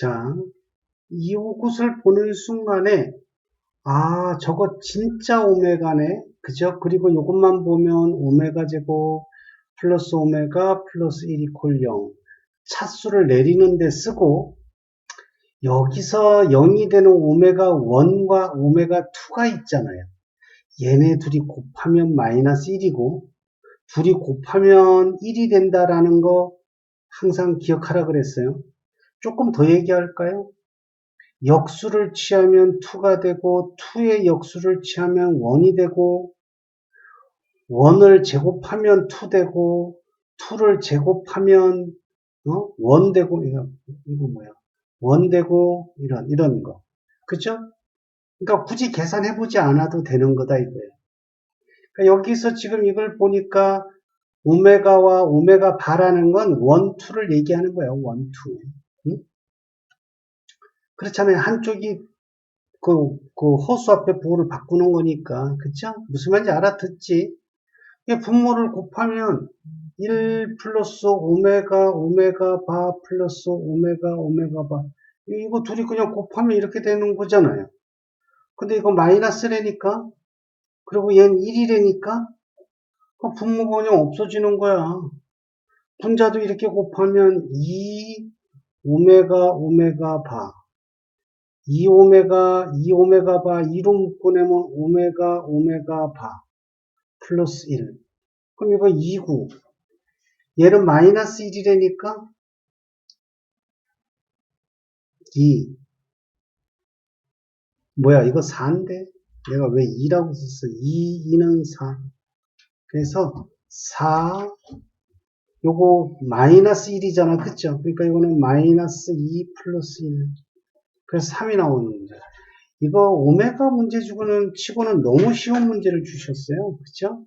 자, 이것을 보는 순간에 아, 저거 진짜 오메가네. 그죠? 그리고 이것만 보면 오메가 제곱 플러스 오메가 플러스 1 이퀄 0. 차수를 내리는데 쓰고 여기서 0이 되는 오메가 1과 오메가 2가 있잖아요. 얘네 둘이 곱하면 마이너스 1이고 둘이 곱하면 1이 된다라는 거 항상 기억하라 그랬어요. 조금 더 얘기할까요? 역수를 취하면 2가 되고 2의 역수를 취하면 1이 되고 1을 제곱하면 2 되고 2를 제곱하면 어? 1 되고 이거, 이거 뭐야? 1 되고 이런 이런 거. 그죠? 그러니까 굳이 계산해 보지 않아도 되는 거다 이거예요. 그러니까 여기서 지금 이걸 보니까 오메가와 오메가 바라는 건 1, 2를 얘기하는 거예요. 1, 2. 응? 그렇잖아요. 한쪽이 그, 그 호수 앞에 부호를 바꾸는 거니까. 그쵸? 무슨 말인지 알아듣지? 분모를 곱하면 1 플러스 오메가 오메가 바 플러스 오메가 오메가 바 이거 둘이 그냥 곱하면 이렇게 되는 거잖아요. 근데 이거 마이너스래니까 그리고 얘는 1이래니까 그 분모가 그냥 없어지는 거야. 분자도 이렇게 곱하면 2 오메가 오메가 바 2오메가 2오메가 바 2로 묶어내면 오메가 오메가 바 플러스 1 그럼 이거 2구. 얘는 마이너스 1이라니까? 2 뭐야 이거 4인데? 내가 왜 2라고 썼어? 2, 2는 4 그래서 4 요거 마이너스 1이잖아. 그쵸? 그러니까 이거는 마이너스 2 플러스 1 그래서 3이 나오는 문제 이거 오메가 문제 주고는 치고는 너무 쉬운 문제를 주셨어요. 그쵸